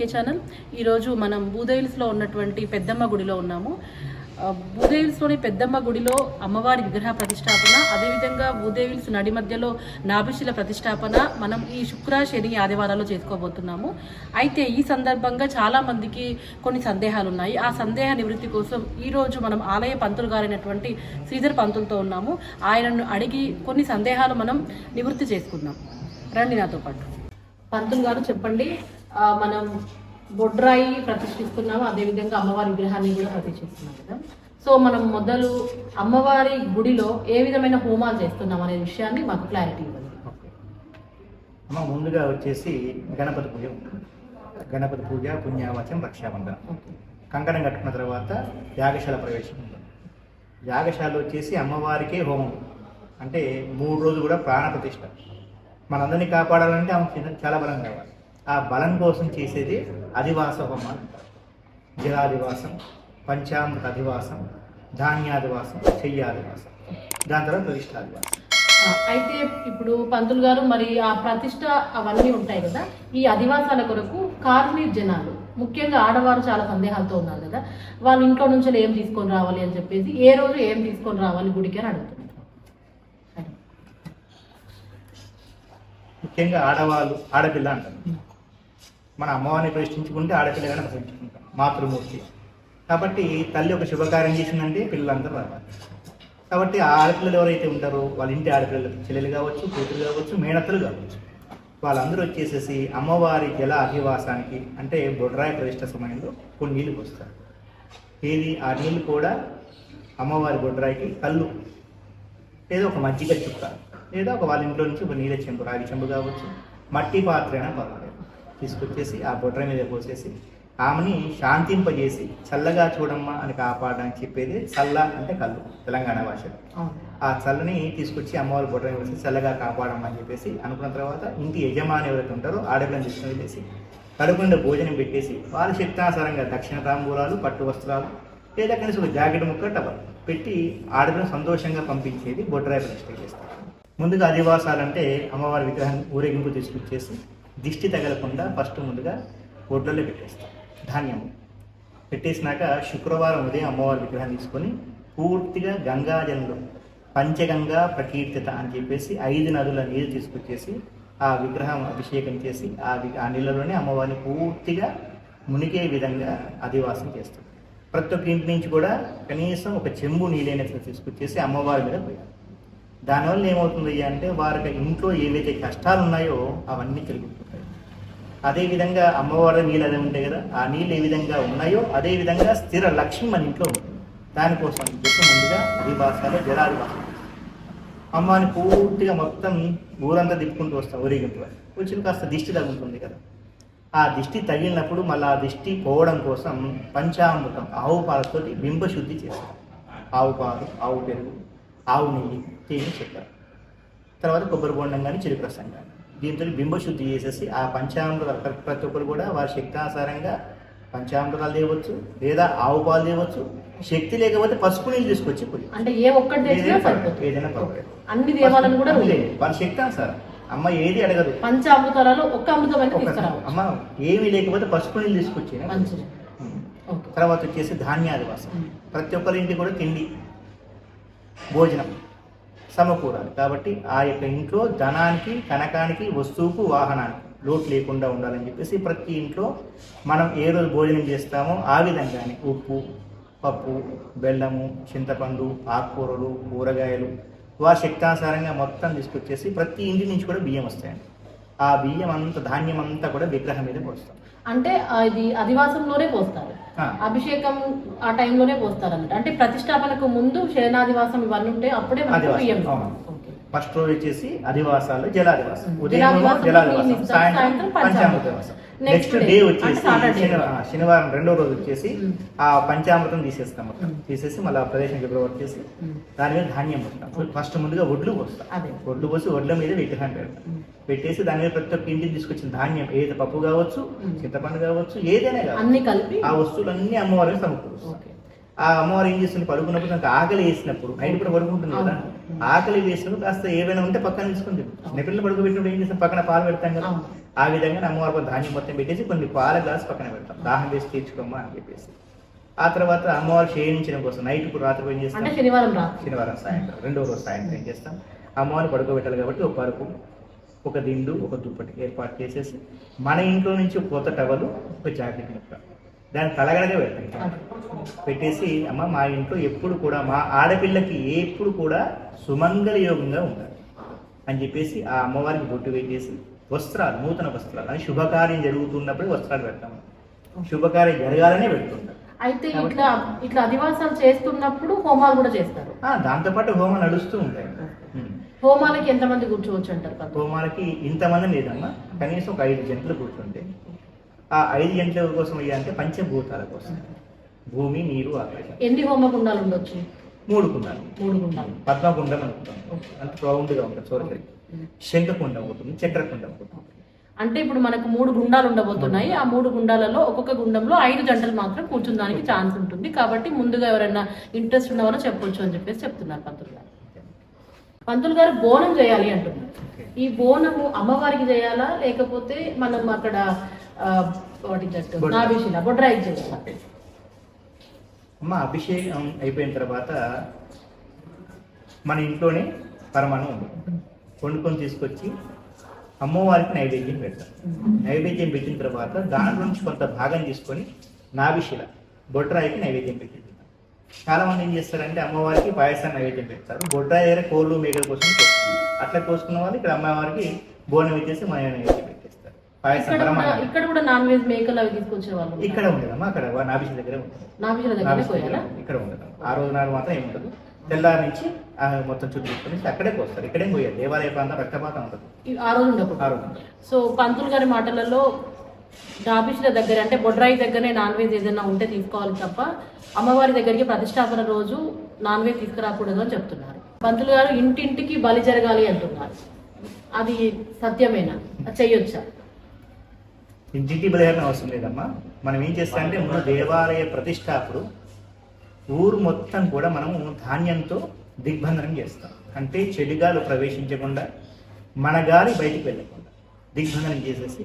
కేకే channel. ఈరోజు మనం బూదేవిల్స్లో ఉన్నటువంటి పెద్దమ్మ గుడిలో ఉన్నాము. ఆ, బూదేవిల్స్లోని పెద్దమ్మ గుడిలో అమ్మవారి విగ్రహ ప్రతిష్టాపన అదేవిధంగా బూదేవిల్స్ నడి మధ్యలో నాభిశిల ప్రతిష్టాపన మనం ఈ శుక్ర శని ఆదివారాల్లో చేసుకోబోతున్నాము. అయితే ఈ సందర్భంగా చాలామందికి కొన్ని సందేహాలు ఉన్నాయి ఆ సందేహ నివృత్తి కోసం ఈరోజు మనం ఆలయ పంతులు గారైనటువంటి శ్రీధర్ పంతులతో ఉన్నాము. ఆయనను అడిగి కొన్ని సందేహాలు మనం నివృత్తి చేసుకుందాం. రండి నాతో పాటు. పంతులు గారు చెప్పండి. మనం బొడ్రాయి ప్రతిష్ఠిస్తున్నాము అదేవిధంగా అమ్మవారి విగ్రహాన్ని కూడా ప్రతిష్ఠిస్తున్నాం కదా. సో మనం మొదలు అమ్మవారి గుడిలో ఏ విధమైన హోమాలు చేస్తున్నాం అనే విషయాన్ని మాకు క్లారిటీ ఇవ్వండి. అమ్మ ముందుగా వచ్చేసి గణపతి పూజ. గణపతి పూజ పుణ్యావచం రక్షాబంధనం. కంకణం కట్టుకున్న తర్వాత యాగశాల ప్రవేశం యాగశాల వచ్చేసి అమ్మవారికే హోమం. అంటే మూడు రోజులు కూడా ప్రాణ ప్రతిష్ట మనందరినీ కాపాడాలంటే ఆమె చాలా బలం కావాలి. ఆ బలం కోసం చేసేది అధివాస హోమం అంటారు జలాదివాసం పంచామృత అధివాసం ధాన్యాదివాసం చెయ్యాదివాసం. దాని తర్వాత ప్రతిష్టాదివాసం. ఆ, అయితే ఇప్పుడు పంతులు గారు మరి ఆ ప్రతిష్ట అవన్నీ ఉంటాయి కదా ఈ అధివాసాల కొరకు కార్మీర్ జనాలు ముఖ్యంగా ఆడవారు చాలా సందేహాలతో ఉన్నారు కదా వాళ్ళ ఇంట్లో నుంచి ఏం తీసుకొని రావాలి అని చెప్పేసి ఏ రోజు ఏం తీసుకొని రావాలి గుడికి అని అడుగుతున్నారు. ముఖ్యంగా ఆడవాళ్ళు ఆడపిల్ల అంటారు. మన అమ్మవారిని ప్రశ్నించుకుంటే ఆడపిల్లగానే ప్రశ్నించుకుంటాం మాతృమూర్తి. కాబట్టి తల్లి ఒక శుభకార్యం చేసిందంటే పిల్లలందరూ రావాలి. కాబట్టి ఆ ఆడపిల్లలు ఎవరైతే ఉంటారో వాళ్ళ ఇంటి ఆడపిల్లలు చెల్లెలు కావచ్చు కూతురు కావచ్చు మేనత్తలు కావచ్చు వాళ్ళందరూ వచ్చేసేసి అమ్మవారి జల అధివాసానికి అంటే బొడ్రాయి ప్రతిష్ట సమయంలో కొన్ని నీళ్ళు పోస్తారు. ఏది? ఆ నీళ్ళు కూడా అమ్మవారి బొడ్రాయికి కళ్ళు. లేదా ఒక మజ్జిగ చుక్క. లేదా ఒక వాళ్ళ ఇంట్లో నుంచి ఒక నీళ్ళ చెంబు రాగి చెంబు కావచ్చు మట్టి పాత్ర అయినా పర్వాలేదు. తీసుకొచ్చేసి ఆ బొడ్ర మీద పోసేసి ఆమెని శాంతింపజేసి చల్లగా చూడమ్మా అని కాపాడడానికి చెప్పేది చల్ల అంటే కళ్ళు తెలంగాణ భాషలో. అవును. ఆ చల్లని తీసుకొచ్చి అమ్మవారి బొడ్ర మీద వేసి చల్లగా కాపాడమని చెప్పేసి అనుకున్న తర్వాత ఇంటి యజమాని ఎవరైతే ఉంటారో ఆడపిల్లని తీసుకుని వెళ్ళేసి కడుపుండా భోజనం పెట్టేసి వాళ్ళ శక్తానుసారంగా దక్షిణ తాంబూలాలు పట్టు వస్త్రాలు లేదా కనీసం ఒక జాకెట్ ముక్క టవల్ పెట్టి ఆడపిల్లని సంతోషంగా పంపించేది బొడ్రాయి ప్రతిష్ట చేస్తారు. ముందుగా అధివాసాలంటే అమ్మవారి విగ్రహం ఊరేగింపు తీసుకొచ్చేసి దిష్టి తగలకుండా ఫస్ట్ ముందుగా ఒడ్లలో పెట్టేస్తాం. ధాన్యము పెట్టేసినాక శుక్రవారం ఉదయం అమ్మవారి విగ్రహం తీసుకొని పూర్తిగా గంగాజలంలో పంచగంగా ప్రకీర్తిత అని చెప్పేసి ఐదు నదుల నీరు తీసుకొచ్చేసి ఆ విగ్రహం అభిషేకం చేసి ఆ వి- ఆ నీళ్ళలోనే అమ్మవారిని పూర్తిగా మునిగే విధంగా అధివాసం చేస్తుంది. ప్రతి ఒక్క ఇంటి నుంచి కూడా కనీసం ఒక చెంబు నీళ్ళైనట్లు తీసుకొచ్చేసి అమ్మవారి మీద పోయాలి. దానివల్ల ఏమవుతుంది అంటే వారికి ఇంట్లో ఏవైతే కష్టాలు ఉన్నాయో అవన్నీ తిరుగుతాయి. అదేవిధంగా అమ్మవారి నీళ్ళు అదే ఉంటాయి కదా ఆ నీళ్ళు ఏ విధంగా ఉన్నాయో అదే విధంగా స్థిర లక్ష్మి మన ఇంట్లో దానికోసం చెప్పి ముందుగా అధివాసాలు జలాదివాసం అమ్మని పూర్తిగా మొత్తం ఊరంతా తిప్పుకుంటూ వస్తాం ఊరేగింపు కొంచెం కాస్త దిష్టి తగ్గుతుంది కదా. ఆ దిష్టి తగిలినప్పుడు మళ్ళీ ఆ దిష్టి పోవడం కోసం పంచామృతం ఆవు పాలతోటి బింబశుద్ధి చేస్తారు. చేస్తాం ఆవు పాలు ఆవు పెరుగు ఆవు నెయ్యి తేనె చెప్పారు తర్వాత కొబ్బరి బొండం కానీ చెరుకు రసం కానీ దీంతో బింబ శుద్ధి చేసేసి ఆ పంచామృతాలు ప్ర- ప్రతి ఒక్కరు కూడా వారి శక్తానుసారంగా పంచామృతాలు తేవచ్చు లేదా ఆవు పాలు తేవచ్చు. శక్తి లేకపోతే పసుపు నీళ్ళు తీసుకొచ్చి అంటే ఏ ఒక్కటి ఏదైనా పర్వాలేదు, అన్ని దేవాలను కూడా. వాళ్ళ శక్తి అనుసారం అమ్మ ఏది అడగదు. పంచ అమృతాలలో ఒక్క అమృతం. అమ్మ ఏమీ లేకపోతే పసుపు నీళ్ళు తీసుకొచ్చి తర్వాత వచ్చేసి ధాన్యాదివాసం ఉమ్. ప్రతి ఒక్కరి ఇంటికి కూడా తిండి భోజనం. సమకూరాలి. కాబట్టి ఆ యొక్క ఇంట్లో ధనానికి కనకానికి వస్తువుకు వాహనానికి లోటు లేకుండా ఉండాలని చెప్పేసి ప్రతి ఇంట్లో మనం ఏ రోజు భోజనం చేస్తామో ఆ విధంగానే ఉప్పు పప్పు బెల్లము చింతపండు ఆకుకూరలు కూరగాయలు వారి శక్తానుసారంగా మొత్తం తీసుకొచ్చేసి ప్రతి ఇంటి నుంచి కూడా బియ్యం వస్తాయండి. ఆ బియ్యం అంతా ధాన్యం అంతా కూడా విగ్రహం మీద పోస్తాం అంటే అది అధివాసంలోనే పోస్తారు. అభిషేకం ఆ టైంలోనే పోస్తారు అన్నట్టు అంటే ప్రతిష్టాపనకు ముందు శయనాదివాసం ఇవన్నీ ఉంటే అప్పుడే బియ్యం. ఫస్ట్ రోజు వచ్చేసి అధివాసాలు జలాదివాసం. ఉదయం జలాదివాసం సాయంత్రం సాయంత్రం నెక్స్ట్ డే వచ్చేసి. శనివారం రెండో రోజు వచ్చేసి ఉమ్. ఆ పంచామృతం తీసేస్తాం మొత్తం ఉమ్. తీసేసి మళ్ళీ ఆ ప్రదేశం దగ్గర వచ్చేసి ఉమ్. దాని మీద ధాన్యం పోస్తాం ఫస్ట్ ముందుగా ఒడ్లు పోస్తాం ఒడ్లు పోసి ఒడ్ల మీద విగ్రహం పెడతాం. పెట్టేసి దాని మీద ప్రతి ఒక్క ఇంటికి తీసుకొచ్చిన ధాన్యం ఏది పప్పు కావచ్చు. చింతపండు కావచ్చు ఏదైనా కావచ్చు అన్ని కలిపి ఆ వస్తువులన్నీ అమ్మవారికి సమకూరుస్తాం ఆ అమ్మవారు ఏం చేస్తుంది పడుకున్నప్పుడు తనకు ఆకలి వేసినప్పుడు నైట్ కూడా పడుకుంటుంది కదా. ఆకలి వేసినప్పుడు కాస్త ఏమైనా ఉంటే పక్కన తీసుకుంది. చిన్నపిల్లలు పడుకోబెట్టినప్పుడు ఏం చేస్తాం? పక్కన పాలు పెడతాం కదా. ఆ విధంగా అమ్మవారి ధాన్యం మొత్తం పెట్టేసి కొన్ని పాల గ్లాస్ పక్కన పెడతాం. దాహం వేసి తీర్చుకోమ్మా అని చెప్పేసి. ఆ తర్వాత అమ్మవారు క్షయించడం కోసం నైట్ ఇప్పుడు రాత్రి ఏం చేస్తాం? శనివారం శనివారం సాయంత్రం రెండో రోజు సాయంత్రం ఏం చేస్తాం? అమ్మవారిని పడుకోబెట్టాలి కాబట్టి ఒక పరుపు ఒక దిండు ఒక దుప్పటి ఏర్పాటు చేసేసి మన ఇంట్లో నుంచి ఒక కొత్త టవలు ఒక జాకెట్ ముక్క దాన్ని తలగడగా పెడతాం. పెట్టేసి అమ్మ మా ఇంట్లో ఎప్పుడు కూడా మా ఆడపిల్లకి ఎప్పుడు కూడా సుమంగళ యోగంగా ఉండాలి. అని చెప్పేసి ఆ అమ్మవారికి బొట్టు పెట్టేసి వస్త్రాలు నూతన వస్త్రాలు అని శుభకార్యం జరుగుతున్నప్పుడు వస్త్రాలు పెడతాం. శుభకార్యం జరగాలనే పెడుతుంటాం. అయితే ఇట్లా ఇట్లా అధివాసాలు చేస్తున్నప్పుడు హోమాలు కూడా చేస్తారు. ఆ, దాంతోపాటు హోమం నడుస్తూ ఉంటాయి. హోమాలకి ఎంతమంది కూర్చోవచ్చు అంటారు? హోమాలకి ఇంతమంది లేదమ్మా. కనీసం ఒక ఐదు జంటలు కూర్చుంటే. ఆ ఐదు జంటల కోసం అంటే పంచభూతాల కోసం. భూమి నీరు ఆకాశం. ఎన్ని హోమకుండాలు ఉండొచ్చు? మూడు కుండాలు మూడు గుండాలు పద్మకుండం అనుకుంటాం అంత రౌండ్గా ఉంటుంది చూడగలి శంఖకుండం ఉంటుంది చక్రకుండం ఉంటుంది. అంటే ఇప్పుడు మనకు మూడు గుండాలు ఉండబోతున్నాయి. ఆ మూడు గుండాలలో ఒక్కొక్క గుండంలో ఐదు జంటలు మాత్రం కూర్చుందానికి ఛాన్స్ ఉంటుంది. కాబట్టి ముందుగా ఎవరైనా ఇంట్రెస్ట్ ఉన్న వాళ్ళు చెప్పొచ్చు అని చెప్పేసి చెప్తున్నారు పంతులు గారు. పంతులు గారు బోనం చేయాలి అంటున్నారు. ఈ బోనము అమ్మవారికి చేయాలా? లేకపోతే మనం అక్కడ వాటి జట్టు బొడ్రాయి. నాభిషిల బొడ్రాయికి చేయాలా? అమ్మ అభిషేకం అయిపోయిన తర్వాత మన ఇంట్లోనే పరమాణం ఉంది. వండుకొని తీసుకొచ్చి అమ్మవారికి నైవేద్యం పెడతాం. నైవేద్యం పెట్టిన తర్వాత దాంట్లో నుంచి కొంత భాగం తీసుకొని నాభిశిల బొడ్రాయికి నైవేద్యం పెట్టింది. చాలా మంది ఏం చేస్తారంటే అమ్మవారికి పాయసాన్ని నైవేద్యం పెడతారు. బొడ్రాయి దగ్గర కోళ్ళు మేకల కోసం అట్లా కోసుకున్న వాళ్ళు ఇక్కడ అమ్మవారికి బోనం ఇచ్చేసి మన నైవేద్యం పెట్టేస్తారు. పాయసం ఇక్కడ కూడా నాన్ వెజ్ మేకలు అవి తీసుకొచ్చే వాళ్ళు. ఇక్కడ ఉండదమ్మా అక్కడ నాభిశిల దగ్గర ఉంటుంది. ఇక్కడ ఉండదు. ఆ రోజు నాడు మాత్రం ఏమి ఉండదు. తెల్లారి నుంచి మొత్తం చుట్టూ అక్కడే పోస్తారు ఇక్కడే పోయారు. దేవాలయ ప్రాంతం రక్తపాతం ఉండకూడదు. ఆ రోజు ఉండదు. సో పంతులు గారి మాటలలో డాబిష్ల దగ్గర అంటే బొడ్రాయి దగ్గరనే నాన్ వెజ్ ఏదైనా ఉంటే తీసుకోవాలి తప్ప అమ్మవారి దగ్గరికి ప్రతిష్టాపన రోజు నాన్ వెజ్ తీసుకురాకూడదు అని చెప్తున్నారు. పంతులు గారు ఇంటింటికి బలి జరగాలి అంటున్నారు. అది సత్యమేనా? చేయొచ్చా చెయ్యొచ్చా? ఇంటింటి బలిహరణ అవసరం లేదమ్మా. మనం ఏం చేస్తామంటే మన దేవాలయ ప్రతిష్టాపుడు ఊరు మొత్తం కూడా మనము ధాన్యంతో దిగ్బంధనం చేస్తాం. అంటే చెడుగాలు ప్రవేశించకుండా మన గాలి బయటికి వెళ్ళకుండా దిగ్బంధనం చేసేసి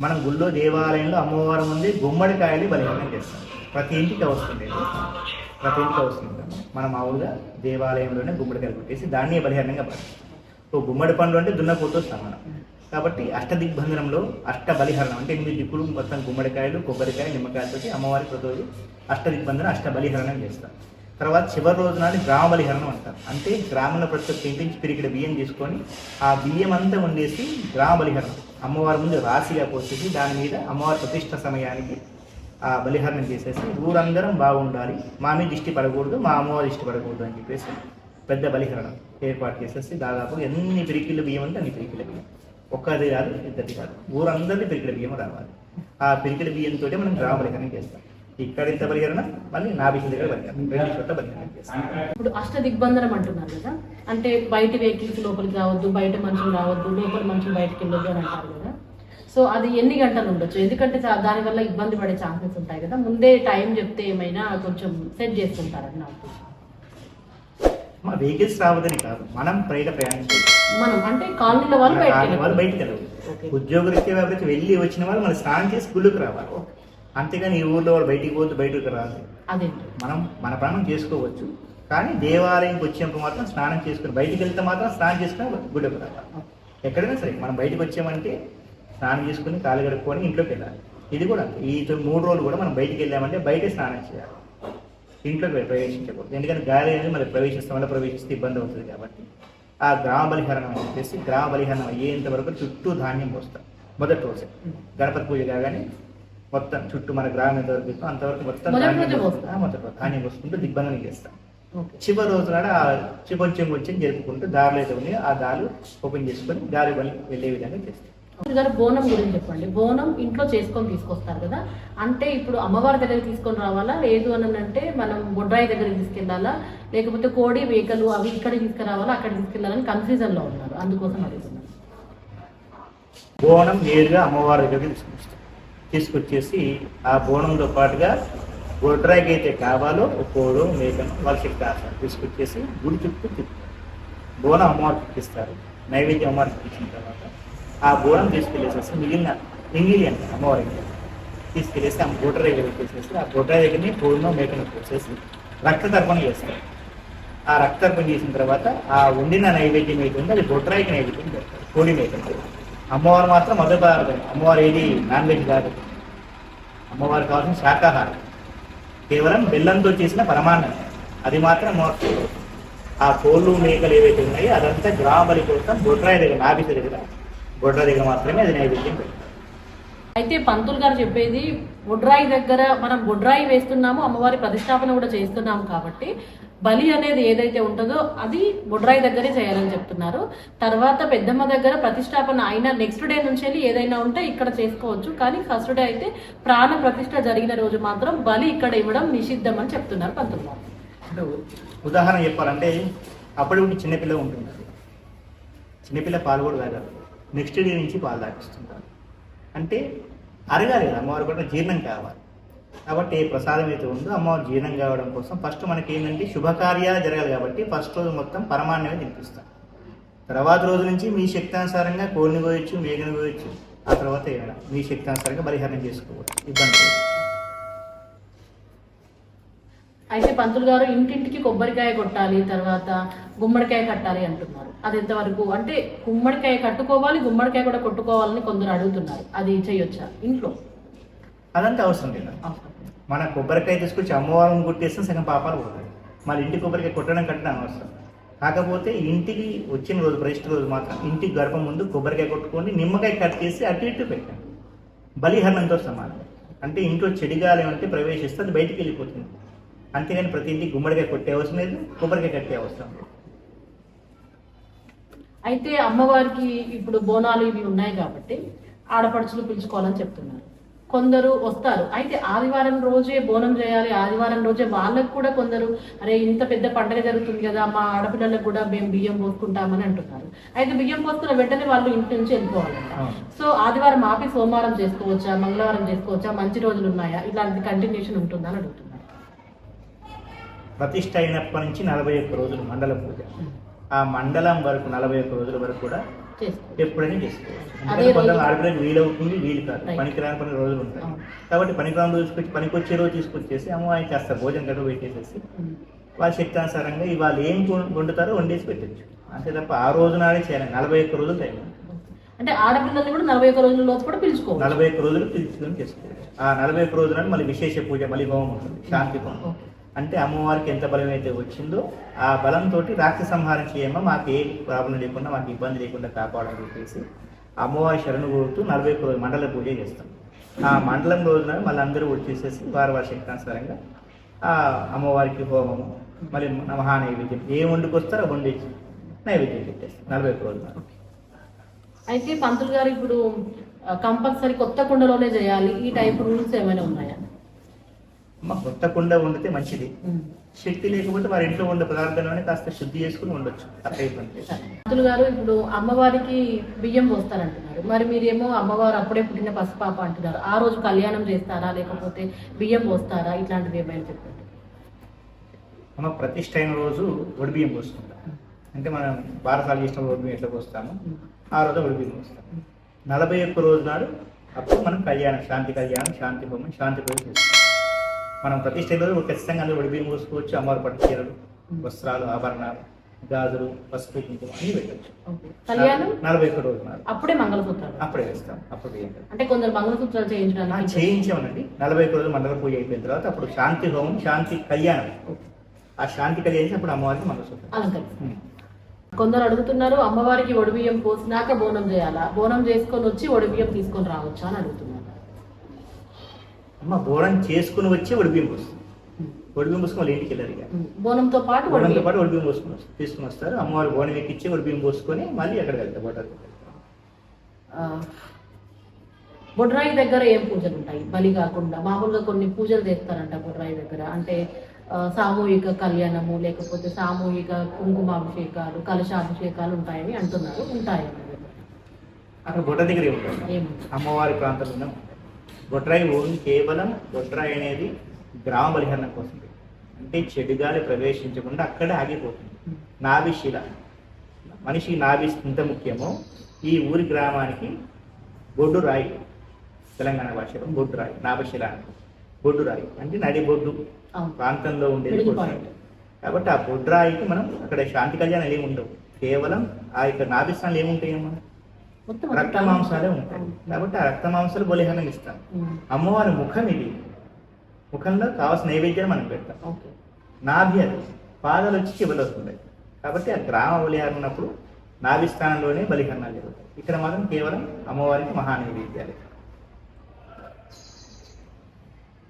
మనం గుళ్ళో దేవాలయంలో అమ్మవారం ఉంది గుమ్మడికాయలు బలిహరణం చేస్తాం. ప్రతి ఇంటికి అవసరం ప్రతి ఇంటికి అవసరం మన మనం మామూలుగా దేవాలయంలోనే గుమ్మడికాయలు కొట్టేసి దాన్ని బలిహీనంగా పడతాం ఓ గుమ్మడి పండు అంటే దున్నపోతూ సమానం. కాబట్టి అష్టదిగ్బంధనంలో అష్ట బలిహరణం అంటే ఎనిమిది దిక్కులు మొత్తం గుమ్మడికాయలు కొబ్బరికాయ నిమ్మకాయలతో అమ్మవారి ప్రతిరోజు అష్టదిగ్బంధన అష్ట బలిహరణం చేస్తారు తర్వాత చివరి రోజు నాడు గ్రామ బలిహరణం అంటారు అంటే గ్రామంలో ప్రతి ఒక్క ఇంటి నుంచి పిరికిడ బియ్యం తీసుకొని ఆ బియ్యం అంతా వండేసి గ్రామ బలిహరణం అమ్మవారి ముందు రాశిగా పోసేసి దాని మీద అమ్మవారి ప్రతిష్ట సమయానికి ఆ బలిహరణం చేసేసి ఊరందరం బాగుండాలి. మా మీద దిష్టి పడకూడదు మా అమ్మవారి దిష్టి పడకూడదు అని చెప్పేసి పెద్ద బలిహరణం ఏర్పాటు చేసేసి దాదాపు ఎన్ని పిరికిల బియ్యం అంటే అన్ని పిరికిల బియ్యం. ఒక్కది కాదు ఇద్దరిది కాదు. ఊరందరినీ పిరికిల బియ్యం రావాలి. ఆ పిరికిల బియ్యంతో మనం గ్రామ బలిహరణం చేస్తాం. ఇక్కడ ఇంత బలిహరణ మళ్ళీ నా బియ్యం దగ్గర బలిహరణం రెండు చోట్ల బలిహరణం చేస్తాం ఇప్పుడు అష్ట దిగ్బంధనం అంటున్నారు కదా అంటే బయట వెహికల్స్ లోపలికి రావద్దు బయట మనుషులు రావద్దు లోపల మనుషులు బయటకు వెళ్ళొద్దు అని అంటారు కదా. సో అది ఎన్ని గంటలు ఉండొచ్చు? ఎందుకంటే దానివల్ల ఇబ్బంది పడే ఛాన్సెస్ ఉంటాయి కదా. ముందే టైం చెప్తే ఏమైనా కొంచెం సెట్ చేసుకుంటారని నాకు. మా వెహికల్స్ రావద్దని కాదు మనం బయట ప్రయాణించాలి మనం అంటే కాలనీలో వాళ్ళు బయటకు వాళ్ళు. బయటికి కాబట్టి వెళ్ళి వచ్చిన వాళ్ళు మన స్నానం చేసి గుళ్ళుకు రావాలి. అంతేగాని ఈ ఊర్లో వాళ్ళు బయటికి పోద్దు బయటకు రాదు అదేంటి మనం మన ప్రాణం చేసుకోవచ్చు. కానీ దేవాలయంకి వచ్చినప్పుడు మాత్రం స్నానం చేసుకుని బయటికి వెళ్తే మాత్రం స్నానం చేసుకుని గుడికి రావాలి. ఎక్కడైనా సరే మనం బయటకు వచ్చామంటే స్నానం చేసుకుని కాలు కడుక్కొని ఇంట్లోకి వెళ్ళాలి. ఇది కూడా. ఈ మూడు రోజులు కూడా మనం బయటికి వెళ్ళామంటే బయటే స్నానం చేయాలి. ఇంట్లోకి ప్రవేశించకూడదు. ఎందుకంటే గాలి అనేది మనకి ప్రవేశిస్తాం వల్ల ప్రవేశిస్తే ఇబ్బంది అవుతుంది కాబట్టి. ఆ గ్రామ బలిహరణం అని చెప్పేసి గ్రామ బలిహరణం అయ్యేంత వరకు చుట్టూ ధాన్యం పోస్తాం మొదటి రోజే. గణపతి పూజ కాగానే మొత్తం చుట్టూ మన గ్రామం ఎంత వరకు అంతవరకు మొత్తం మొదటి రోజే ధాన్యం పోసుకుంటూ దిగ్బంధనం చేస్తాం చివరి రోజు నాడు ఆ చి- కొంచెం కొంచెం జరుపుకుంటూ దారులు అయితే ఉన్నాయో ఆ దారులు ఓపెన్ చేసుకొని దారి వెళ్ళి విధంగా చేస్తాం. గారు బోనం గురించి చెప్పండి. బోనం ఇంట్లో చేసుకొని తీసుకొస్తారు కదా. అంటే ఇప్పుడు అమ్మవారి దగ్గరికి తీసుకొని రావాలా? లేదు అని అంటే మనం బొడ్రాయి దగ్గరికి తీసుకెళ్ళాలా? లేకపోతే కోడి మేకలు అవి ఇక్కడ తీసుకురావాలా? అక్కడ తీసుకెళ్ళాలని కన్ఫ్యూజన్లో ఉన్నారు. అందుకోసం అడుగుతున్నాను. బోనం నేరుగా అమ్మవారి దగ్గరికి తీసుకొస్తాం. తీసుకొచ్చేసి ఆ బోనంతో పాటుగా గొడ్రాయికి అయితే కావాలో ఒక మేకను వాళ్ళ శక్తి తీసుకొచ్చేసి గుడి చుట్టూ తిప్పుతారు. బోనం అమ్మవారికి ఎక్కిస్తారు నైవేద్యం అమ్మవారికి ఇచ్చిన తర్వాత ఆ బోనం తీసుకెళ్ళేసేసి మిగిలిన ఎంగిలి అంట అమ్మవారికి తీసుకెళ్ళేసి ఆ గొడ్ర దగ్గర పెట్టేసేసి ఆ గొడ్ర దగ్గరని కోడినో మేకను పోసేసి రక్త చేస్తారు. ఆ రక్త చేసిన తర్వాత ఆ వండిన నైవేద్యం ఏది ఉందో అది గొడ్రాయికి నైవేద్యం పెడతారు. కోడి మేకను అమ్మవారు మాత్రం మధుర పదార్థం అమ్మవారు ఏది? నాన్ వెజ్ కాదు. అమ్మవారు కావాల్సిన శాకాహారం. కేవలం బెల్లంతో చేసిన పరమాన్నం. అది మాత్రం అమ్మవారు ఆ కోళ్ళు మేకలు ఏవైతే ఉన్నాయో అదంతా గ్రామలి కోసం బొడ్రాయ దగ్గర నాభిత దగ్గర. గొడ్ర దగ్గర మాత్రమే అది నైవేద్యం పెడతారు. అయితే పంతులు గారు చెప్పేది బొడ్రాయి దగ్గర మనం బొడ్రాయి వేస్తున్నాము అమ్మవారి ప్రతిష్టాపన కూడా చేస్తున్నాము కాబట్టి బలి అనేది ఏదైతే ఉంటుందో అది బుడ్రాయి దగ్గరే చేయాలని చెప్తున్నారు. తర్వాత పెద్దమ్మ దగ్గర ప్రతిష్టాపన అయిన నెక్స్ట్ డే నుంచి వెళ్ళి ఏదైనా ఉంటే ఇక్కడ చేసుకోవచ్చు. కానీ ఫస్ట్ డే అయితే ప్రాణ ప్రతిష్ట జరిగిన రోజు మాత్రం బలి ఇక్కడ ఇవ్వడం నిషిద్ధం అని చెప్తున్నారు పంతులు. ఉదాహరణ చెప్పాలంటే అప్పుడు చిన్నపిల్ల ఉంటుంది. చిన్నపిల్ల పాలు కూడా తాగారు నెక్స్ట్ డే నుంచి పాలు తాగిస్తుంటారు. అంటే అరగాలి కదా అమ్మవారు కూడా జీర్ణం కావాలి. కాబట్టి ఏ ప్రసాదం అయితే ఉందో అమ్మవారు జీర్ణం కావడం కోసం ఫస్ట్ మనకి ఏంటంటే శుభకార్యాలు జరగాలి కాబట్టి ఫస్ట్ రోజు మొత్తం పరమాన్నమే తినిపిస్తాం. తర్వాత రోజు నుంచి మీ శక్తానుసారంగా కోడిని కోయొచ్చు మేకను కోయొచ్చు. ఆ తర్వాత ఏమైనా మీ శక్తానుసారంగా పరిహరణ చేసుకోవచ్చు. ఇబ్బంది. అయితే పంతులు గారు ఇంటింటికి కొబ్బరికాయ కొట్టాలి తర్వాత గుమ్మడికాయ కట్టాలి అంటున్నారు. అది ఎంతవరకు? అంటే గుమ్మడికాయ కట్టుకోవాలి గుమ్మడికాయ కూడా కొట్టుకోవాలని కొందరు అడుగుతున్నారు. అది చేయొచ్చా ఇంట్లో? అదంతా అవసరం లేదు. మన కొబ్బరికాయ తీసుకొచ్చి అమ్మవారిని కొట్టేస్తే సగం పాపాలు పోతాయి. మళ్ళీ ఇంటి కొబ్బరికాయ కొట్టడం కట్టడం అనవసరం. కాకపోతే ఇంటికి వచ్చిన రోజు ప్రతిష్ట రోజు మాత్రం ఇంటికి గడప ముందు కొబ్బరికాయ కొట్టుకొని నిమ్మకాయ కట్ చేసి అటు ఇటు పెట్టాం బలిహరణంతో సమానం. అంటే ఇంట్లో చెడిగాలి అంటే ప్రవేశిస్తే అది బయటికి వెళ్ళిపోతుంది. అంతేగాని ప్రతి ఇంటికి గుమ్మడికాయ కొట్టే అవసరం లేదు కొబ్బరికాయ కట్టే అవసరం లేదు. అయితే అమ్మవారికి ఇప్పుడు బోనాలు ఇవి ఉన్నాయి కాబట్టి ఆడపడుచులు పిలుచుకోవాలని చెప్తున్నారు. కొందరు వస్తారు. అయితే ఆదివారం రోజే బోనం చేయాలి. ఆదివారం రోజే వాళ్ళకు కూడా కొందరు అరే ఇంత పెద్ద పండగ జరుగుతుంది కదా మా ఆడపిల్లలకు కూడా మేము బియ్యం పోసుకుంటామని అంటున్నారు. అయితే బియ్యం పోసుకున్న వెంటనే వాళ్ళు ఇంటి నుంచి వెళ్ళిపోవాలంట. సో ఆదివారం ఆపి సోమవారం చేసుకోవచ్చా? మంగళవారం చేసుకోవచ్చా? మంచి రోజులు ఉన్నాయా? ఇలాంటి కంటిన్యూషన్ ఉంటుందా అని అడుగుతున్నారు. ప్రతిష్ట అయినప్పటి నుంచి నలభై ఒక్క రోజులు మండల పూజ. ఆ మండలం వరకు నలభై ఒక్క రోజుల వరకు కూడా ఎప్పుడైనా చేసుకోవచ్చు కొందరు రోజు- ఆడపిల్లకి వీలవుతుంది వీలు కాదు. పనికిరాని కొన్ని రోజులు ఉంటాయి. కాబట్టి పనికిరాని రోజు తీసుకొచ్చి పనికొచ్చే రోజు తీసుకొచ్చేసి అమ్మవారికి కాస్త భోజనం గడువు పెట్టేసేసి. వాళ్ళ శక్తానుసారంగా ఇవాళ ఏం వండుతారో వండేసి పెట్టచ్చు అంతే తప్ప ఆ రోజు నాడే చేయాలి నలభై ఒక్క రోజులు టైం. అంటే ఆడపిల్లల్ని కూడా నలభై ఒక్క రోజుల లోపు కూడా పిలుచుకోవచ్చు నలభై ఒక్క రోజులు పిలుచుకొని చేసుకోవచ్చు ఆ నలభై ఒక్క రోజు నాడు మళ్ళీ విశేష పూజ మళ్ళీ హోమం ఉంటుంది శాంతి హోమం. అంటే అమ్మవారికి ఎంత బలం అయితే వచ్చిందో ఆ బలంతో రాక్ష సంహారం చేయమో మాకు ఏ ప్రాబ్లం లేకుండా మాకు ఇబ్బంది లేకుండా కాపాడని చెప్పేసి అమ్మవారి శరణు కోరుతూ నలభై ఒక్క రోజు మండల పూజ చేస్తాం. ఆ మండలం రోజున మళ్ళీ అందరూ వచ్చేసేసి వారి వారి శక్తానుసారంగా ఆ అమ్మవారికి హోమము మళ్ళీ మహా నైవేద్యం. ఏ వండుకొస్తారో వండేసి నైవేద్యం పెట్టేస్తాం. నలభై ఒక్క రోజున అయితే పంతులు గారు ఇప్పుడు కంపల్సరీ కొత్త కుండలోనే చేయాలి. ఈ టైప్ రూల్స్ ఏమైనా ఉన్నాయా? అమ్మ కొత్త కుండ వండితే మంచిది. శక్తి లేకపోతే వారి ఇంట్లో ఉండే పదార్థాలనే కాస్త శుద్ధి చేసుకుని ఉండొచ్చు. పంతులు గారు ఇప్పుడు అమ్మవారికి బియ్యం పోస్తారంటున్నారు. మరి మీరేమో అమ్మవారు అప్పుడే పుట్టిన పసిపాప అంటున్నారు. ఆ రోజు కళ్యాణం చేస్తారా? లేకపోతే బియ్యం పోస్తారా? ఇట్లాంటివి ఏమైనా చెప్పండి. మనం ప్రతిష్ట అయిన రోజు ఒడిబియ్యం పోసుకుంటాం అంటే మనం బారసాలు చేసిన ఒడిబియ్యం ఎట్లా పోస్తాము? ఆ రోజు ఒడిబియ్యం పోస్తాం. నలభై ఒక్క రోజు నాడు అప్పుడు మనం కళ్యాణం శాంతి కళ్యాణం శాంతి హోమం శాంతి పూజ చేస్తాం. మనం రోజు ఖచ్చితంగా అందులో ఒడిబియ్యం పోసుకోవచ్చు అమ్మవారి పట్టు చీరలు వస్త్రాలు ఆభరణాలు గాజులు పసుపు కుంకుమ అన్ని పెట్టచ్చు. నలభై ఒక్క రోజు అప్పుడే మంగళసూత్రాలు? అప్పుడే వేస్తాం. అప్పుడు. అంటే కొందరు మంగళసూత్రాలు చేయించడానికి చేయించామనండి నలభై ఒక్క రోజు మండల పూజ అయిపోయిన తర్వాత అప్పుడు శాంతి హోమం శాంతి కళ్యాణం. ఆ శాంతి కళ్యాణం అప్పుడు అమ్మవారికి మంగళసూత్రం కొందరు అడుగుతున్నారు అమ్మవారికి ఒడిబియ్యం పోసినాక బోనం చేయాలా? బోనం చేసుకొని వచ్చి ఒడిబియ్యం తీసుకొని రావచ్చా అని అడుగుతున్నారు. అమ్మ బోనం చేసుకుని వచ్చి ఒడిబియ్యం పోస్తుంది. ఒడిబియ్యం పోసుకుని వాళ్ళ ఇంటికి వెళ్ళారు ఇక. బోనంతో పాటు బోనంతో పాటు పోసుకుని వస్తారు. తీసుకుని వస్తారు. అమ్మవారి బోనం ఎక్కిచ్చి ఒడిబియ్యం పోసుకొని మళ్ళీ అక్కడికి వెళ్తారు బోటాలు ఆ, బొడ్రాయి దగ్గర ఏం పూజలు ఉంటాయి? బలి కాకుండా మామూలుగా కొన్ని పూజలు చేస్తారంట బొడ్రాయి దగ్గర. అంటే సామూహిక కళ్యాణము లేకపోతే సామూహిక కుంకుమాభిషేకాలు కలశాభిషేకాలు ఉంటాయని అంటున్నారు. ఉంటాయి? అక్కడ బొట్ట దగ్గర ఏముంటాయి? అమ్మవారి ప్రాంతంలో బొట్రాయి ఓన్లీ కేవలం బొట్రాయి అనేది గ్రామ బలిహరణ కోసం. అంటే చెడు గాలి ప్రవేశించకుండా అక్కడే ఆగిపోతుంది. నాభిశిల. మనిషికి నాభి ఎంత ముఖ్యమో ఈ ఊరి గ్రామానికి బొడ్డు రాయి తెలంగాణ భాషలో బొడ్డు రాయి నాభశిల బొడ్డు రాయి అంటే నడి బొడ్డు. ప్రాంతంలో ఉండేది. కాబట్టి ఆ బొడ్డు రాయికి మనం అక్కడ శాంతి కళ్యాణాలు ఏమి ఉండవు. కేవలం ఆ యొక్క నాభిస్థానాలు ఏముంటాయమ్మా? మొత్తం రక్త మాంసాలే ఉంటాయి. కాబట్టి ఆ రక్త మాంసాలు బలిహరణం ఇస్తాం. అమ్మవారి ముఖం ఇది. ముఖంలో కావాల్సిన నైవేద్యాన్ని మనం పెడతాం. ఓకే. నాభి అది. పాదాలు వచ్చి చివరి వస్తుంటాయి. కాబట్టి ఆ గ్రామ బలిహారం ఉన్నప్పుడు నాభి స్థానంలోనే బలిహరణాలు జరుగుతాయి. ఇక్కడ మాత్రం కేవలం అమ్మవారికి మహా నైవేద్యాలు.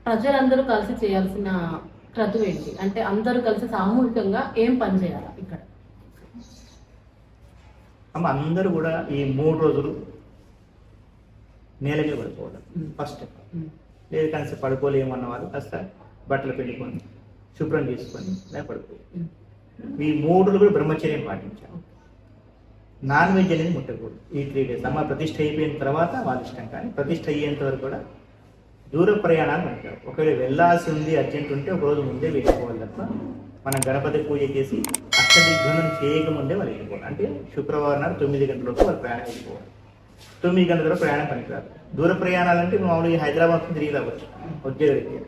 ప్రజలందరూ కలిసి చేయాల్సిన క్రతువు ఏంటి? అంటే అందరూ కలిసి సామూహికంగా ఏం పని చేయాలి ఇక్కడ? అమ్మ అందరూ కూడా ఈ మూడు రోజులు నేల మీద పడుకోవడం. ఫస్ట్. లేదు కనీసం పడుకోలేము అన్న వాళ్ళు కాస్త బట్టలు పిండుకొని శుభ్రం చేసుకొని ఇలా పడుకో. ఈ మూడు రోజులు కూడా బ్రహ్మచర్యం పాటించాం నాన్ వెజ్ అనేది ముట్టకూడదు. ఈ త్రీ డేస్ అమ్మ ప్రతిష్ట అయిపోయిన తర్వాత వాళ్ళ ఇష్టం కానీ ప్రతిష్ట అయ్యేంత వరకు కూడా దూర ప్రయాణాలు అంటారు ఒకవేళ వెళ్ళాల్సి ఉంది అర్జెంట్ ఉంటే ఒక రోజు ముందే వెళ్ళిపోవాలి తప్ప మనం గణపతి పూజ చేసి అష్టదిగ్బంధనం చేయకముందే వాళ్ళు వెళ్ళిపోవాలి. అంటే శుక్రవారం నాడు తొమ్మిది గంటలకు వాళ్ళు ప్రయాణం వెళ్ళిపోవాలి. తొమ్మిది గంటల తర్వాత ప్రయాణం పనికిరాదు. దూర ప్రయాణాలు అంటే మామూలుగా హైదరాబాద్ నుంచి తిరిగి రావచ్చు. ఉద్యోగ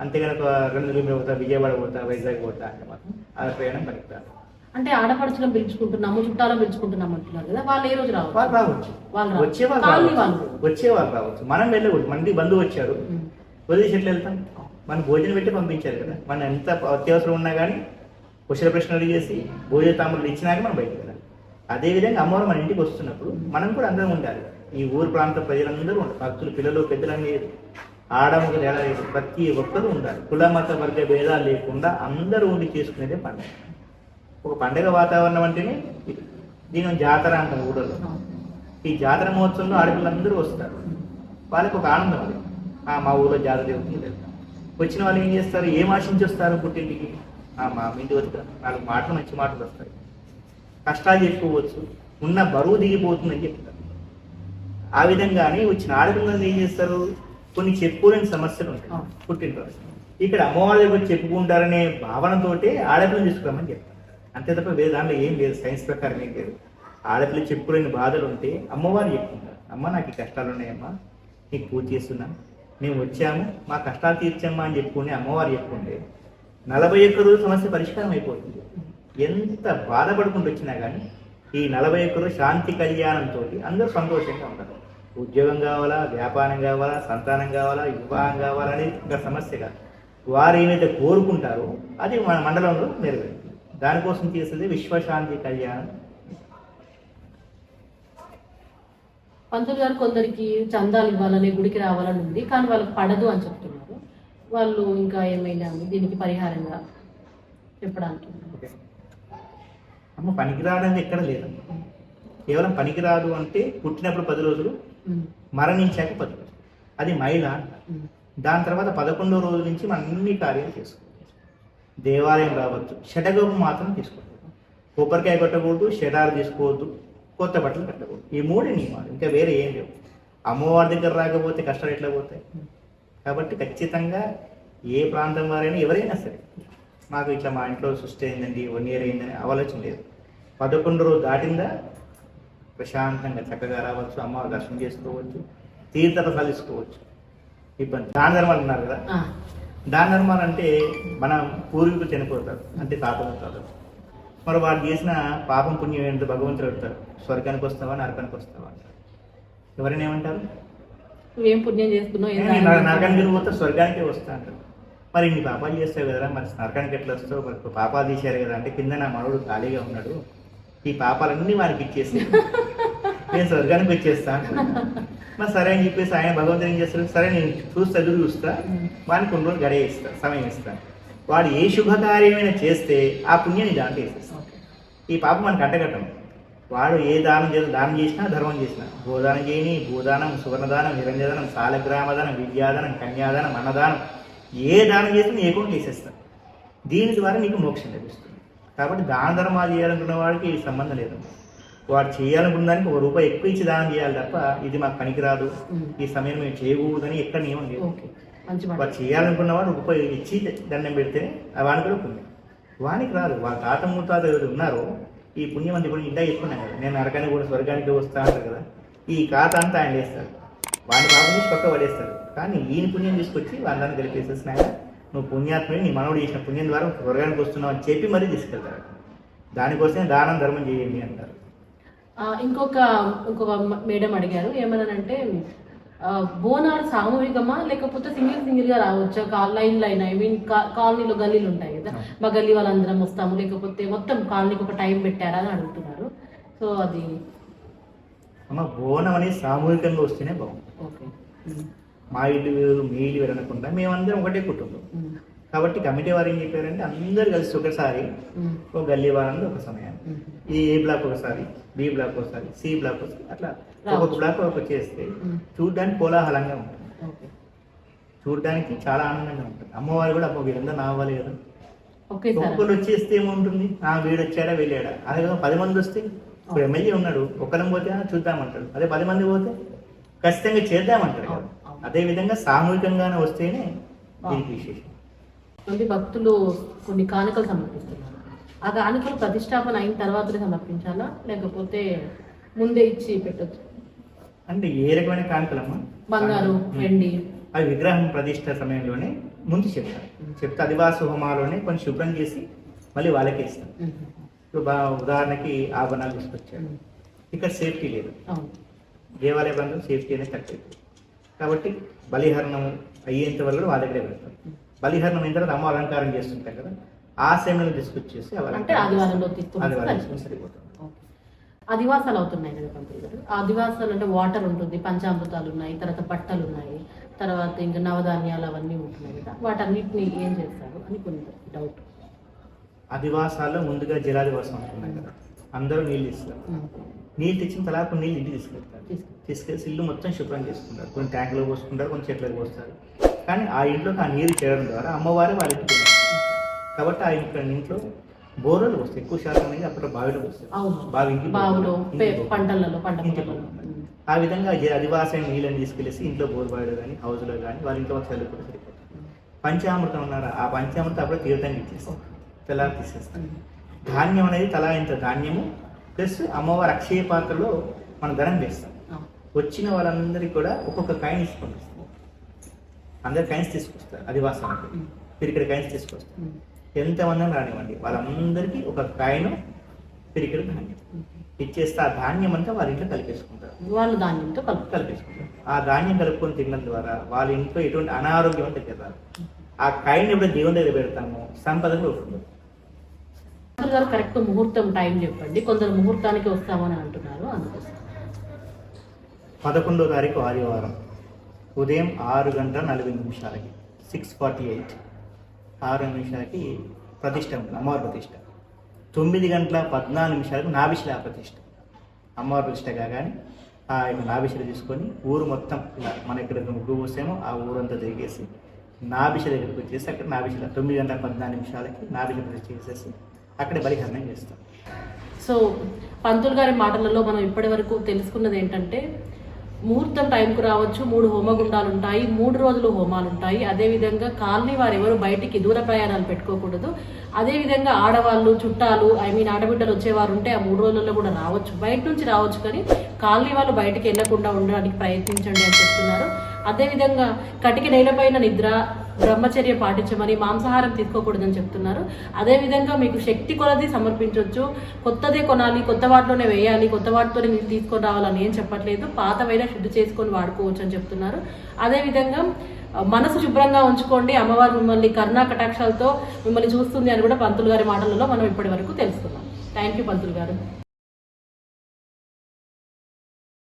అంతేగాని ఒక రెండు కిలోమీటర్ పోతా విజయవాడ పోతా వైజాగ్ పోతా అంటే మాత్రం ఆ ప్రయాణం పనికిరాదు. అంటే ఆడపడుచులను పిలుచుకుంటున్నాము చుట్టాలను పిలుచుకుంటున్నాము అంటున్నారు కదా వాళ్ళు ఏ రోజు రావచ్చు? వాళ్ళు రావచ్చు. వచ్చే వాళ్ళు రావచ్చు. వాళ్ళు. వచ్చే వాళ్ళు రావచ్చు. మనం వెళ్ళకూడదు. ఇంటికి బంధువు వచ్చారు. వదిలేసి ఎట్లా వెళ్తాం? మన భోజనం పెట్టి పంపించారు కదా. మన ఎంత అత్యవసరం ఉన్నా కానీ కుశల ప్రశ్నలు చేసి భోజన తాములు ఇచ్చినాక మనం బయటకు వెళ్ళాలి. అదేవిధంగా అమ్మవారు మన ఇంటికి వస్తున్నప్పుడు మనం కూడా అందరం ఉండాలి. ఈ ఊరు ప్రాంత ప్రజలందరూ ఉండాలి. భక్తులు పిల్లలు పెద్దలని ఆడమగ ఎలా తేడా లేదు ప్రతి ఒక్కరూ ఉండాలి. కుల మత వర్గ భేదాలు లేకుండా అందరూ ఉండి చేసుకునేదే పండుగ. ఒక పండగ వాతావరణం అంటేనే దీని జాతర అంటాం ఊళ్ళో ఈ జాతర మహోత్సవంలో ఆడపిల్లలందరూ వస్తారు. వాళ్ళకి ఒక ఆనందం అది. ఆ, మా ఊళ్ళో జాతర జరుగుతుంది వచ్చిన వాళ్ళు ఏం చేస్తారు? ఏం ఆశించి వస్తారు పుట్టింటికి? మా ఇంటి వద్ద నాలుగు మాటలు మంచి మాటలు వస్తాయి. కష్టాలు చెప్పుకోవచ్చు. ఉన్న బరువు దిగిపోతుందని చెప్తారు. ఆ విధంగానే వచ్చిన ఆడపిల్లలు ఏం చేస్తారు? కొన్ని చెప్పుకోలేని సమస్యలు ఉంటాయి. పుట్టినరోజు. ఇక్కడ అమ్మవారి దగ్గర చెప్పుకుంటారనే భావనతోటే ఆడపిల్లని తీసుకురామని చెప్తారు. అంతే తప్ప వేరే దాంట్లో ఏం లేదు. సైన్స్ ప్రకారం ఏం లేదు. ఆడపిల్ల చెప్పుకోలేని బాధలు ఉంటే అమ్మవారు చెప్పుకుంటారు. అమ్మ నాకు ఈ కష్టాలు ఉన్నాయమ్మా. నీకు పూజ చేస్తున్నా. మేము వచ్చాము. మా కష్టాలు తీర్చమ్మా అని చెప్పుకుని అమ్మవారు చెప్పుకుంటే నలభై ఒక్క రోజు సమస్య పరిష్కారం అయిపోతుంది. ఎంత బాధపడుకుంటూ వచ్చినా కానీ ఈ నలభై ఒక్క రోజు శాంతి కళ్యాణంతో అందరూ సంతోషంగా ఉంటారు. ఉద్యోగం కావాలా వ్యాపారం కావాలా సంతానం కావాలా వివాహం కావాలా అనేది ఒక సమస్య కాదు. వారు ఏమైతే కోరుకుంటారో అది మన మండలంలో నెరవేరుతుంది. దానికోసం చేసేది విశ్వశాంతి కళ్యాణం. పంతులు గారు కొందరికి చందాలు ఇవ్వాలని గుడికి రావాలని ఉంది కానీ వాళ్ళకి పడదు అని చెప్తున్నారు. వాళ్ళు ఇంకా ఏమైనా దీనికి పరిహారంగా చెప్పడానికి. అమ్మ పనికిరాడని ఎక్కడ లేదమ్మ కేవలం పనికిరాదు అంటే పుట్టినప్పుడు పది రోజులు. మరణించాక పది రోజులు. అది మైల. ఉమ్. దాని తర్వాత పదకొండో రోజు నుంచి మనం అన్ని కార్యాలు చేసుకోవచ్చు దేవాలయం రావచ్చు షటగోపం మాత్రం తీసుకోవద్దు. కొబ్బరికాయ కొట్టకూడదు షటాలు తీసుకోవద్దు కొత్త బట్టలు కట్టకూడదు. ఈ మూడే నియమాలు. ఇంకా వేరే ఏం లేవు. అమ్మవారి దగ్గర రాకపోతే కష్టాలు ఎట్లా పోతాయి? కాబట్టి ఖచ్చితంగా ఏ ప్రాంతం వారైనా ఎవరైనా సరే మాకు ఇట్లా మా ఇంట్లో సృష్టి అయిందండి వన్ ఇయర్ అయిందని ఆలోచన లేదు. పదకొండు రోజు దాటిందా ప్రశాంతంగా చక్కగా రావచ్చు అమ్మవారి దర్శనం చేసుకోవచ్చు తీర్థరసాలు తీసుకోవచ్చు. ఇబ్బంది. దాన ధర్మాలు ఉన్నారు కదా. దాన ధర్మాలు అంటే మన పూర్వీకులు చనిపోతారు అంటే తాతలు అవుతారు మరి వాడు చేసిన పాపం పుణ్యం ఏంటో భగవంతుడు అడుగుతారు స్వర్గానికి వస్తావా నరకానికి వస్తావా అంటారు. ఎవరైనా ఏమంటారు? నువ్వేం పుణ్యం చేస్తున్నావు? నరకానికి పోతే స్వర్గానికి వస్తా అంటారు మరి ఇన్ని పాపాలు చేస్తావు కదరా మరి నరకానికి ఎట్లా వస్తావు? మరి పాపాలు తీశారు కదా అంటే కింద నా మనవుడు ఖాళీగా ఉన్నాడు. ఈ పాపాలన్నీ వారికి ఇచ్చేసి నేను స్వర్గానికి వచ్చేస్తా. మరి సరే అని చెప్పేసి ఆయన భగవంతుడు ఏం చేస్తాడు? సరే నేను చూస్తా ఎదురు చూస్తా. వానికి కొన్ని రోజులు గడియ ఇస్తా సమయం ఇస్తా. వాడు ఏ శుభకార్యమైనా చేస్తే ఆ పుణ్యాన్ని దాంట్లో వేసేస్తా. ఈ పాపం మనకు అంటగట్టం. వాడు ఏ దానం చేసి దానం చేసినా ధర్మం చేసినా. గోదానం చేయని భూదానం సువర్ణదానం నిరంజదానం సాలగ్రామదానం విద్యాదానం కన్యాదానం అన్నదానం ఏ దానం చేసినా నీ అకౌంట్ వేసేస్తాను దీని ద్వారా నీకు మోక్షం లభిస్తుంది. కాబట్టి దాన ధర్మాలు చేయాలనుకున్న వాడికి సంబంధం లేదు. వాడు చేయాలనుకున్న దానికి ఒక రూపాయి ఎక్కువ ఇచ్చి దానం చేయాలి తప్ప ఇది మాకు పనికిరాదు. ఈ సమయం మేము చేయకూడదని ఎక్కడ నియమం లేదు. వాడు చేయాలనుకున్న వాడు రూపాయి ఇచ్చి దండం పెడితే వాడికి కూడా వానికి రాదు. వాళ్ళ తాత ముత్తాత ఎవరు ఉన్నారో ఈ పుణ్యం అంతా ఇప్పుడు ఇంటా చెప్పుకున్నాం కదా. నేను నరకానికి కూడా స్వర్గానికి వస్తా అంటారు కదా. ఈ ఖాతా అంతా ఆయన వేస్తారు. వాడిని పాపం తీసి పక్క పడేస్తారు. కానీ ఈయన పుణ్యం తీసుకొచ్చి వాళ్ళని గెలిపేసేసిన ఆయన నువ్వు పుణ్యాత్మని నీ మనవుడు చేసిన పుణ్యం ద్వారా స్వర్గానికి వస్తున్నావు అని చెప్పి మరీ తీసుకెళ్తారు. దానికోసమే దానం ధర్మం చేయండి అంటారు. ఇంకొక ఇంకొక మేడం అడిగారు. ఏమన్నానంటే బోనాలు సామూహికమా? లేకపోతే సింగిల్ సింగిల్గా రావచ్చా కా- లైన్ లైన్ ఐ మీన్ కాలనీలో గల్లీలు ఉంటాయి కదా? మా గల్లీ వాళ్ళందరం వస్తాము. లేకపోతే మొత్తం కాలనీకి ఒక టైం పెట్టారా అని అడుగుతున్నారు. సో అది బోనం అనేది సామూహికంగా వస్తేనే బాగుంది మా ఇల్లు వేరు మీ ఇల్లు వేరు అనకుండా మేమందరం ఒకటే కుటుంబం. కాబట్టి కమిటీ వారు ఏం చెప్పారంటే అందరు కలిసి ఒకసారి ఒక గల్లీ వారంలో ఒక సమయం ఉమ్. ఈ ఏ బ్లాక్ ఒకసారి బి బ్లాక్ ఒకసారి సి బ్లాక్ ఒకసారి అట్లా ఒక్కొక్క బ్లాక్ ఒక చేస్తే చూడడానికి కోలాహలంగా ఉంటుంది. చూడడానికి చాలా ఆనందంగా ఉంటుంది. అమ్మవారు కూడా అమ్మ వీళ్ళందరూ నావాలి కదా. ఒక్కొక్కరు వచ్చేస్తే ఏముంటుంది? ఆ వీడు వచ్చాడా వెళ్ళాడా? అదే కదా పది మంది వస్తే ఇప్పుడు ఎమ్మెల్యే ఉన్నాడు ఒక్కరం పోతే "ఆ, చూద్దామంటాడు. అదే పది మంది పోతే ఖచ్చితంగా చేద్దామంటాడు కదా. అదే విధంగా సామూహికంగానే వస్తేనే దీనికి విశేషం. మంది భక్తులు కొన్ని కానుకలు సమర్పిస్తున్నారు. ఆ కానుకలు ప్రతిష్టాపన అయిన తర్వాతనే సమర్పించాలా? లేకపోతే ముందే ఇచ్చి పెట్టొచ్చు? అంటే ఏ రకమైన కానుకలమ్మా? బంగారు వెండి. అవి విగ్రహం ప్రతిష్ట సమయంలోనే ముందు చెప్తారు. చెప్తే అదివాస హోమాలోనే కొంచెం శుభ్రం చేసి మళ్ళీ వాళ్ళకే ఇస్తాం ఇప్పుడు బా- ఉదాహరణకి ఆభరణాలు తీసుకొచ్చారు. ఇక్కడ సేఫ్టీ లేదు. దేవాలయ ప్రాంతం సేఫ్టీ అనేది తక్కువ కాబట్టి బలిహరణం అయ్యేంత వరకు వాళ్ళ దగ్గరే పెడతారు బలిహరణం అయిన తర్వాత అమ్మ అలంకారం చేస్తుంటాం కదా ఆ సమయంలో తీసుకొచ్చేసి ఆదివారం సరిపోతుంది. ఓకే. అదివాసాలు అవుతున్నాయి కదా పంతులు గారు. ఆ అదివాసాలు అంటే వాటర్ ఉంటుంది పంచామృతాలు ఉన్నాయి తర్వాత బట్టలు ఉన్నాయి తర్వాత ఇంకా నవధాన్యాలు అవన్నీ ఉంటున్నాయి కదా. వాటన్నిటిని ఏం చేస్తారు అని కొన్ని డౌట్ అదివాసాల్లో ముందుగా జలాదివాసం అంటున్నాయి కదా. అందరూ నీళ్ళు ఇస్తారు నీళ్ళు తెచ్చిన తర్వాత కొన్ని నీళ్ళు ఇంటికి తీసుకెళ్తారు. తీసుకెళ్ళి ఇల్లు మొత్తం శుభ్రం చేసుకుంటారు. కొన్ని ట్యాంకులో పోసుకుంటారు కొన్ని చెట్లకు పోస్తారు. కానీ ఆ ఇంట్లోకి ఆ నీరు చేరడం ద్వారా అమ్మవారే వాళ్ళ ఇంటికి వెళ్ళారు. కాబట్టి ఆ ఇంట్లో ఇంట్లో బోర్లు వస్తాయి. ఎక్కువ శాతం అనేది అప్పుడు బావిలో వస్తాయి. బావి బావులో. పంటలలో పంట. ఆ విధంగా అదివాసం నీళ్ళని తీసుకెళ్ళేసి ఇంట్లో బోర్ బావిలో కానీ హౌస్లో కానీ వాళ్ళ ఇంట్లో చల్లుకుంటే సరిపోతుంది పంచామృతం ఉన్నారా? ఆ పంచామృతం అప్పుడు తీర్థంగా ఇచ్చేస్తాం. తెల్లారి తీసేస్తాం. ధాన్యం అనేది తలా ఇంత ధాన్యము ప్లస్ అమ్మవారి అక్షయ పాత్రలో మన ధనం వేస్తాం. వచ్చిన వాళ్ళందరికీ కూడా ఒక్కొక్క కాయిన్ తీసుకొని వస్తాం అందరు కాయిన్స్ తీసుకొస్తారు. అదివాసానికి ఉమ్. పిరికిడి కాయిన్స్ తీసుకొస్తారు. ఎంతమంది రానివ్వండి. వాళ్ళందరికీ ఒక కాయిన్ పిరికిడి ధాన్యం. ఇచ్చేస్తే ఆ ధాన్యం అంతా వాళ్ళ ఇంట్లో కలిపేసుకుంటారు. వాళ్ళు ధాన్యంతో కలుపుతారు. కలిపేసుకుంటారు. ఆ ధాన్యం కలుపుకొని తినడం ద్వారా వాళ్ళ ఇంట్లో ఎటువంటి అనారోగ్యం రాదు ఆ కాయిన్ ఎప్పుడు దేవుని దగ్గర పెడతామో? సంపద కూడా గారు కరెక్ట్ ముహూర్తం టైం చెప్పండి. కొందరు ముహూర్తానికి వస్తామని అంటున్నారు. అందుకోసం. పదకొండో తారీఖు ఆదివారం ఉదయం ఆరు గంటల నలభై నిమిషాలకి సిక్స్ ఫార్టీ ఎయిట్ ఆరు నిమిషాలకి ప్రతిష్ట ఉంటుంది అమ్మవారి ప్రతిష్ట. తొమ్మిది గంటల పద్నాలుగు నిమిషాలకు నాభిశిలా ప్రతిష్ట. అమ్మవారి ప్రతిష్ట కాగానే ఆ యొక్క నాభిశిల తీసుకొని ఊరు మొత్తం ఇలా మన ఇక్కడ ముగ్గు పోసేమో ఆ ఊరంతా తిరిగేసి నాభిశిల దగ్గరికి వచ్చేసి అక్కడ నాభిశిల తొమ్మిది గంటల పద్నాలుగు నిమిషాలకి నాభిశిల ప్రతిష్ట చేసేసి అక్కడే బలిహరణం చేస్తాం. సో పంతులు గారి మాటలలో మనం ఇప్పటి వరకు తెలుసుకున్నది ఏంటంటే ముహూర్తం టైంకు రావచ్చు మూడు హోమగుండాలు ఉంటాయి మూడు రోజులు హోమాలు ఉంటాయి అదేవిధంగా కాలనీ వారు ఎవరు బయటికి దూర ప్రయాణాలు పెట్టుకోకూడదు. అదేవిధంగా ఆడవాళ్ళు చుట్టాలు ఐ మీన్ ఆడబిడ్డలు వచ్చేవారు ఉంటే ఆ మూడు రోజుల్లో కూడా రావచ్చు. బయట నుంచి రావచ్చు కానీ కాలనీ వాళ్ళు బయటికి వెళ్ళకుండా ఉండడానికి ప్రయత్నించండి అని చెప్తున్నారు. అదేవిధంగా కటిక నేలపైన నిద్ర బ్రహ్మచర్య పాటించమని మాంసాహారం తీసుకోకూడదని చెప్తున్నారు. అదేవిధంగా మీకు శక్తి కొలది సమర్పించవచ్చు కొత్తదే కొనాలి కొత్త వాటిలోనే వేయాలి కొత్త వాటితోనే మీరు తీసుకొని రావాలని ఏం చెప్పట్లేదు. పాతవైనా శుద్ధి చేసుకొని వాడుకోవచ్చు అని చెప్తున్నారు. అదేవిధంగా మనసు శుభ్రంగా ఉంచుకోండి. అమ్మవారు మిమ్మల్ని కరుణా కటాక్షాలతో మిమ్మల్ని చూస్తుంది అని కూడా పంతులు గారి మాటలలో మనం ఇప్పటి వరకు తెలుసుకున్నాం. థ్యాంక్ యూ పంతులు గారు.